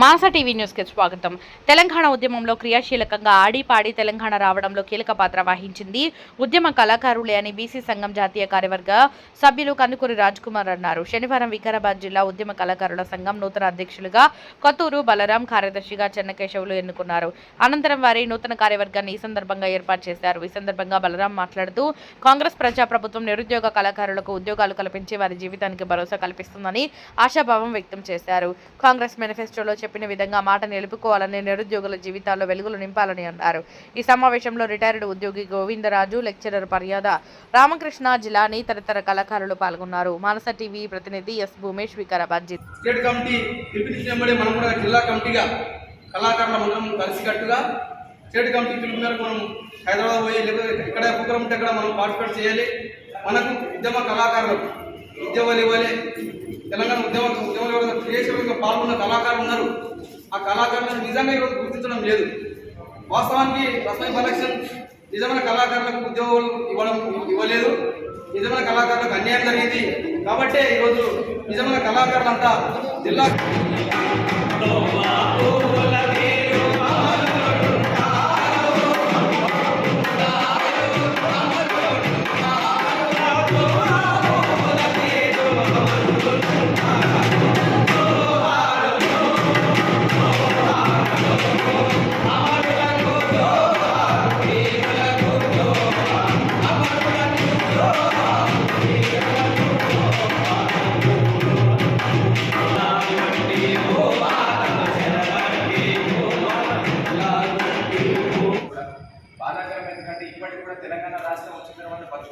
మాస టీవీ న్యూస్కి స్వాగతం. తెలంగాణ ఉద్యమంలో క్రియాశీలకంగా ఆడి పాడి తెలంగాణ రావడంలో కీలక పాత్ర వహించింది ఉద్యమ కళాకారులే అని బీసీ సంఘం జాతీయ కార్యవర్గ సభ్యులు కందుకూరి రాజ్ కుమార్ అన్నారు. శనివారం వికారాబాద్ జిల్లా ఉద్యమ కళాకారుల సంఘం నూతన అధ్యక్షులుగా కొత్తూరు బలరాం కార్యదర్శిగా చెన్నకేశవులు ఎన్నుకున్నారు. అనంతరం వారి నూతన కార్యవర్గాన్ని ఈ సందర్భంగా ఏర్పాటు చేశారు. ఈ సందర్భంగా బలరాం మాట్లాడుతూ కాంగ్రెస్ ప్రజాప్రభుత్వం నిరుద్యోగ కళాకారులకు ఉద్యోగాలు కల్పించి వారి జీవితానికి భరోసా కల్పిస్తుందని ఆశాభావం వ్యక్తం చేశారు. కాంగ్రెస్ మేనిఫెస్టోలో చెప్పిన విధంగా మాట నిలుపుకోవాలని నిరుద్యోగుల జీవితాల్లో వెలుగులు నింపాలని అన్నారు. ఈ సమావేశంలో రిటైర్డ్ ఉద్యోగి గోవిందరాజు లెక్చరర్ పర్యాద రామకృష్ణ జిలాని తదితర కళాకారులు పాల్గొన్నారు. మానస టీవీ ప్రతినిధి S Bhumesh Vikarabad state committee పిలిపించినప్పుడే మనం కూడా జిల్లా కమిటీగా కళాకారుల మనం కలిసికట్టుగా స్టేట్ కమిటీ పిలుపు మేరకు మనం హైదరాబాద్ పోయి లేకపోతే ఎక్కడ ప్రోగ్రామ్ ఉంటే అక్కడ మనం పార్టిసిపేట్ చేయాలి. మనకు ఉద్యమ కళాకారులకు ఉద్యోగాలు ఇవ్వాలి. తెలంగాణ ఉద్యమ ఉద్యమంలో క్రియేటివ్గా పాల్గొన్న కళాకారులు ఉన్నారు ఆ కళాకారులను నిజంగా ఈరోజు గుర్తించడం లేదు వాస్తవానికి లక్ష్మీ కలెక్షన్ నిజమైన కళాకారులకు ఉద్యోగాలు ఇవ్వడం ఇవ్వలేదు నిజమైన కళాకారులకు అన్యాయం జరిగింది కాబట్టే ఈరోజు నిజమైన కళాకారులంతా జిల్లా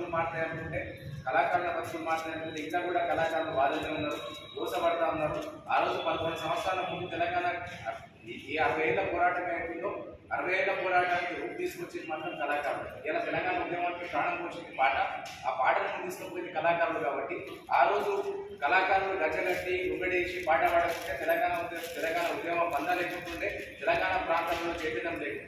పక్షులు తర్వాత కళాకారుల పక్షులు మాట్లాడాలంటే ఇంకా కూడా కళాకారులు బాధలే ఉన్నారు మోసపడతా ఉన్నారు. ఆ రోజు పదకొండు సంవత్సరాల ముందు తెలంగాణ ఈ- ఆ అరవై ఏళ్ళ అరవై ఏళ్ళ పోరాటానికి రూపు తీసుకొచ్చేది మాత్రం కళాకారులు ఇలా తెలంగాణ ఉద్యమానికి ప్రాణం పోషింది పాట ఆ పాటను తీసుకుపోయింది కళాకారులు కాబట్టి ఆ రోజు కళాకారులు గచ్చగట్టి ఉమ్మడేసి పాట పాడకుంటే తెలంగాణ ఉద్యమం తెలంగాణ ఉద్యమం బంధాలు లేకుంటుండే తెలంగాణ ప్రాంతంలో చైతన్యం లేదు.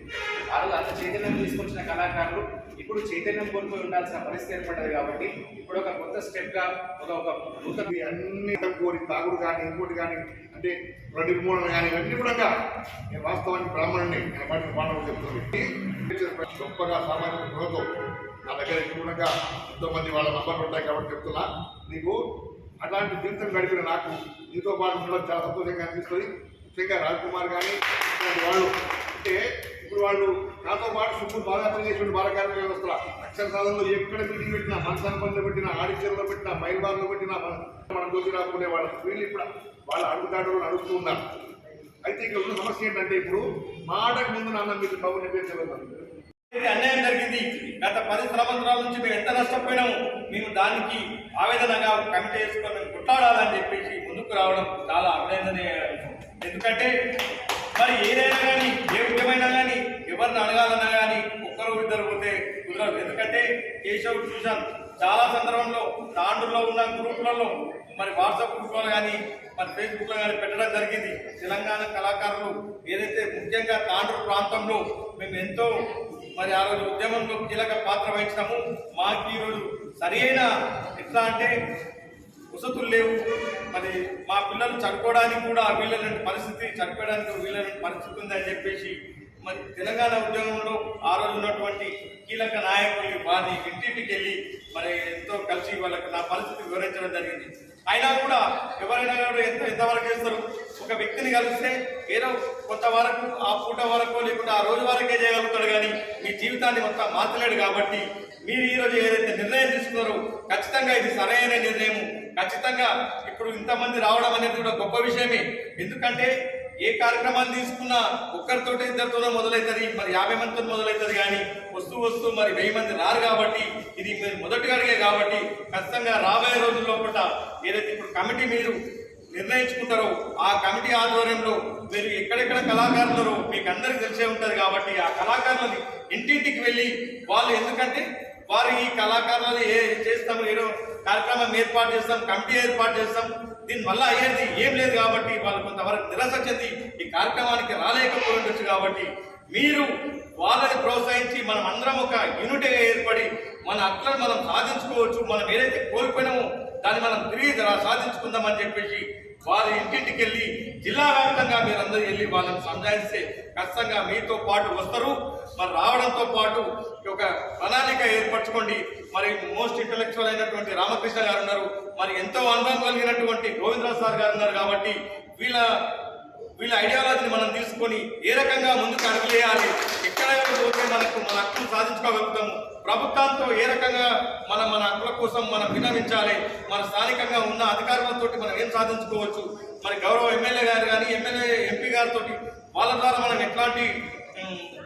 ఆ రోజు అంత చైతన్యం తీసుకొచ్చిన కళాకారులు ఇప్పుడు చైతన్యం కోల్పోయి ఉండాల్సిన పరిస్థితి ఏర్పడ్డది కాబట్టి ఇప్పుడు ఒక కొత్త స్టెప్గా ఒక ఒక అన్ని కోరి తాగుడు కానీ ఇంకోటి కానీ అంటే రెండు నిర్మూలన కానీ ఇవన్నీ కూడా నేను వాస్తవానికి బ్రాహ్మణుని నేను వాటిని మానవుడు చెప్తున్నాను. గొప్పగా సామాజిక గృహతో నా దగ్గర ఎక్కువగా ఎంతోమంది వాళ్ళ నంబర్లు ఉంటాయి కాబట్టి చెప్తున్నా. నీకు అలాంటి జీవితం గడిపిన నాకు నీతో పాటు ఉండడం చాలా సంతోషంగా అనిపిస్తుంది. ముఖ్యంగా రాజ్ కుమార్ కానీ వాళ్ళు. అంటే ఇప్పుడు వాళ్ళు నాతో పాటు సుప్రీం బాగా పనిచేసిన బాలకార్మిక వ్యవస్థ అక్షర సాధనలో ఎక్కడ మీటింగ్ పెట్టినా మనసాన పనులు పెట్టినా ఆడిషన్లో పెట్టినా మైల్బార్లో పెట్టినా మనం దోచి రాకుండా వాళ్ళ వీళ్ళు ఇప్పుడు వాళ్ళ అడుగుతాడు అడుగుతూ ఉన్నారు. అయితే ఇక్కడ ఉన్న సమస్య ఏంటంటే ఇప్పుడు మాటకు ముందు నాన్న మీరు బాబు నిర్దేశం ఇది అన్యాయం జరిగింది. గత పది సంవత్సరాల నుంచి మేము ఎంత నష్టపోయినాము? మేము దానికి ఆవేదనగా కమిటీ వేసుకొని మేము కొట్లాడాలని చెప్పేసి ముందుకు రావడం చాలా అభినందనీయ. ఎందుకంటే మరి ఏదైనా కానీ ఏ ఉద్యమైనా కానీ ఎవరిని అడగాలన్నా కానీ ఒక్కరు ఇద్దరు పోతే కుదరదు. ఎందుకంటే కేశవ్ ట్యూషన్ చాలా సందర్భంలో తాండూరులో ఉన్న గ్రూపులలో మరి వాట్సాప్ గ్రూప్లో కానీ మరి ఫేస్బుక్లో కానీ పెట్టడం జరిగింది. తెలంగాణ కళాకారులు ఏదైతే ముఖ్యంగా తాండూరు ప్రాంతంలో మేము ఎంతో మరి ఆ రోజు ఉద్యమంలో కీలక పాత్ర వహించినాము. మాకు ఈరోజు సరైన ఎట్లా అంటే వసతులు లేవు. మరి మా పిల్లలు చదువుకోవడానికి కూడా వీళ్ళని పరిస్థితి చనిపోవడానికి వీళ్ళని పరిస్థితి ఉందని చెప్పేసి మరి తెలంగాణ ఉద్యమంలో ఆ రోజు ఉన్నటువంటి కీలక నాయకుల్ని వారిని ఇంటింటికి వెళ్ళి మరి ఎంతో కలిసి వాళ్ళకి నా పరిస్థితి వివరించడం జరిగింది. అయినా కూడా ఎవరైనా కూడా ఎంత ఎంతవరకు చేస్తారు? ఒక వ్యక్తిని కలిస్తే ఏదో కొంత వరకు ఆ పూట వరకు లేకుంటే ఆ రోజు వరకే చేయగలుగుతాడు కానీ మీ జీవితాన్ని మొత్తం మార్చలేడు కాబట్టి మీరు ఈరోజు ఏదైతే నిర్ణయం తీసుకున్నారో ఖచ్చితంగా ఇది సరైన నిర్ణయం ఖచ్చితంగా ఇప్పుడు ఇంతమంది రావడం అనేది కూడా గొప్ప విషయమే. ఎందుకంటే ఏ కార్యక్రమాన్ని తీసుకున్నా ఒక్కరితోటి ఇద్దరితోనే మొదలవుతుంది మరి యాభై మందితో మొదలవుతుంది కానీ వస్తూ వస్తూ మరి వెయ్యి మంది రారు కాబట్టి ఇది మీరు మొదటి అడిగే కాబట్టి ఖచ్చితంగా రాబోయే రోజుల్లో పూట ఏదైతే ఇప్పుడు కమిటీ మీరు నిర్ణయించుకుంటారో ఆ కమిటీ ఆధ్వర్యంలో మీరు ఎక్కడెక్కడ కళాకారులు మీకు అందరికీ తెలిసే ఉంటుంది కాబట్టి ఆ కళాకారులని ఇంటింటికి వెళ్ళి వాళ్ళు ఎందుకంటే వారు ఈ కళాకారులను ఏ చేస్తామో ఏదో కార్యక్రమం ఏర్పాటు చేస్తాం కమిటీ ఏర్పాటు చేస్తాం. దీనివల్ల అయ్యేది ఏం లేదు కాబట్టి వాళ్ళు కొంతవరకు నిరాశ చెంది ఈ కార్యక్రమానికి రాలేకపోయి ఉండొచ్చు కాబట్టి మీరు వాళ్ళని ప్రోత్సహించి మనం అందరం ఒక యూనిట్గా ఏర్పడి మన అట్లను మనం సాధించుకోవచ్చు. మనం ఏదైతే కోల్పోయినామో దాన్ని మనం తిరిగి సాధించుకుందామని చెప్పేసి వారి ఇంటింటికి వెళ్ళి జిల్లా వ్యాప్తంగా మీరందరూ వెళ్ళి వాళ్ళని సంజాయిస్తే ఖచ్చితంగా మీతో పాటు వస్తారు. మరి రావడంతో పాటు ఒక ప్రణాళిక ఏర్పరచుకోండి. మరి మోస్ట్ ఇంటలెక్చువల్ అయినటువంటి రామకృష్ణ గారు ఉన్నారు. మరి ఎంతో అనుభవం కలిగినటువంటి గోవిందరావు సార్ గారు ఉన్నారు కాబట్టి వీళ్ళ వీళ్ళ ఐడియాలజీని మనం తీసుకొని ఏ రకంగా ముందుకు అడుగులేయాలి ఎక్కడ పోతే మనకు మన హక్కులు సాధించుకోగలుగుతాము ప్రభుత్వంతో ఏ రకంగా మన మన హక్కుల కోసం మనం విన్నవించాలి మన స్థానికంగా ఉన్న అధికారులతో మనం ఏం సాధించుకోవచ్చు? మరి గౌరవ ఎమ్మెల్యే గారు కానీ ఎమ్మెల్యే ఎంపీ గారితో వాళ్ళ ద్వారా మనం ఎట్లాంటి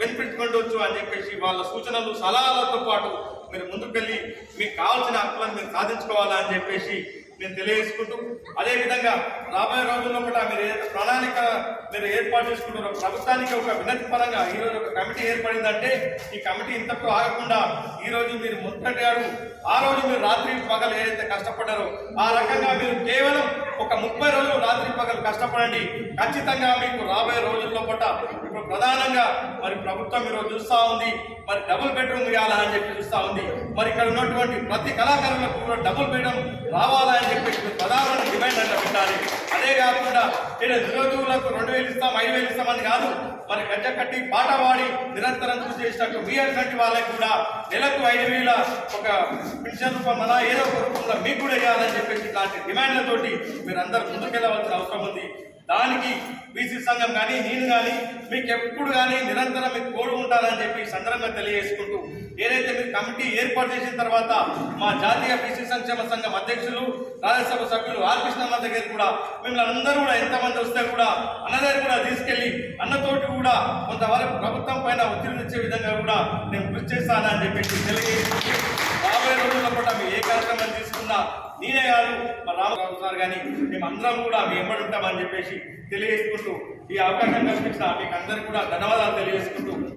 బెనిఫిట్ పొందవచ్చు అని చెప్పేసి వాళ్ళ సూచనలు సలహాలతో పాటు మీరు ముందుకెళ్ళి మీకు కావాల్సిన హక్కులను మీరు సాధించుకోవాలా అని చెప్పేసి నేను తెలియజేసుకుంటూ అదేవిధంగా రాబోయే రోజుల్లో కూడా మీరు ప్రణాళిక మీరు ఏర్పాటు చేసుకుంటున్న ప్రభుత్వానికి ఒక వినతి పరంగా ఈ రోజు ఒక కమిటీ ఏర్పడిందంటే ఈ కమిటీ ఇంతకు ఆగకుండా ఈ రోజు మీరు మొదలెట్టారు ఆ రోజు మీరు రాత్రి పగలు ఏదైతే కష్టపడ్డారో ఆ రకంగా మీరు కేవలం ఒక ముప్పై రోజులు రాత్రి పగలు కష్టపడండి. ఖచ్చితంగా మీకు రాబోయే రోజుల్లో పూట ఇప్పుడు ప్రధానంగా మరి ప్రభుత్వం ఈరోజు చూస్తూ ఉంది. మరి డబుల్ బెడ్రూమ్ ఇవ్వాలని అని చెప్పి చూస్తూ ఉంది. మరి ఇక్కడ ఉన్నటువంటి ప్రతి కళాకారులకు కూడా డబుల్ బెడ్రూమ్ రావాలని చెప్పి ప్రధానమైన డిమాండ్ అంటే పెట్టాలి. అదే కాకుండా నేను నిరుద్యోగులకు రెండు వేలు ఇస్తాం ఐదు వేలు ఇస్తామని కాదు మరి గడ్డ కట్టి పాట పాడి నిరంతరం కృషి చేసినట్టు బీఆర్ కంటి వాళ్ళకి కూడా నెలకు ఐదు వేల ఒక పెన్షన్ రూపం ఏదో ఒక రూపంలో మీకు కూడా ఇవ్వాలని చెప్పేసి ఇలాంటి డిమాండ్లతోటి మీరు అందరు ముందుకెళ్ళవలసిన అవసరం ఉంది. దానికి బీసీ సంఘం కానీ నేను కానీ మీకు ఎప్పుడు కానీ నిరంతరం మీకు తోడు ఉంటారని చెప్పి సందర్భంగా తెలియజేసుకుంటూ ఏదైతే మీరు కమిటీ ఏర్పాటు చేసిన తర్వాత మా జాతీయ బీసీ సంక్షేమ సంఘం అధ్యక్షులు రాజ్యసభ సభ్యులు ఆర్ దగ్గర కూడా మిమ్మల్ని అందరూ కూడా ఎంతమంది వస్తే కూడా అన్న దగ్గర కూడా తీసుకెళ్ళి అన్నతోటి కూడా కొంతవరకు ప్రభుత్వం పైన ఒత్తిడి తెచ్చే విధంగా కూడా నేను కృషి చేస్తానని చెప్పేసి తెలియజేసి రాబోయే రోజుల్లో కూడా మీ ఏ కార్యక్రమం తీసుకున్నా నేనే కాదు మా రామరావు సార్ కానీ మేము అందరం కూడా మీ ఎంబడి ఉంటామని చెప్పేసి తెలియజేసుకుంటూ ఈ అవకాశం కల్పించిన మీకు అందరికీ కూడా ధన్యవాదాలు తెలియజేసుకుంటూ